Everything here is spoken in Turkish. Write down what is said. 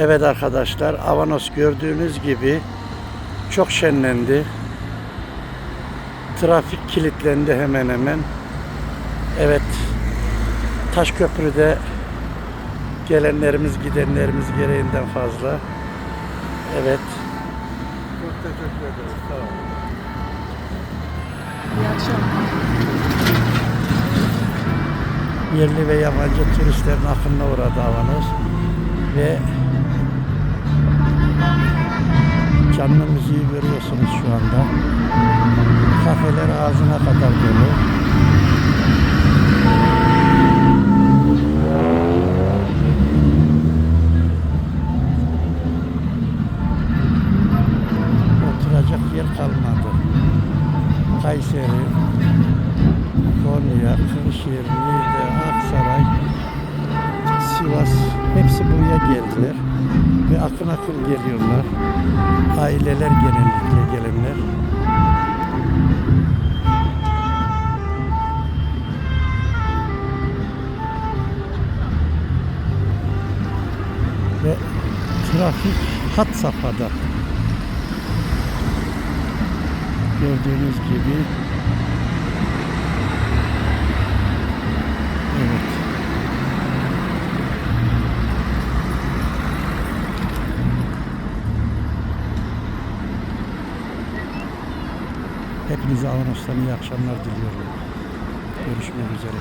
Evet arkadaşlar Avanos gördüğünüz gibi çok şenlendi. Trafik kilitlendi hemen hemen. Evet Taşköprü'de gelenlerimiz gidenlerimiz gereğinden fazla. Evet. Çok teşekkür ederiz. Sağ olun. İyi akşamlar. yerli ve yabancı turistlerin akınına uğradı Avanos ve canlı müziği görüyorsunuz şu anda. Kafeler ağzına kadar dolu. Oturacak yer kalmadı. Kayseri, Konya, Kırşehir, Niğde, Aksaray, Sivas hepsi buraya geldiler. Ve akın akın geliyorlar. Aileler genellikle gelenler. Ve trafik hat safhada. Gördüğünüz gibi Evet. Hepinize Avanos'tan iyi akşamlar diliyorum. Görüşmek üzere.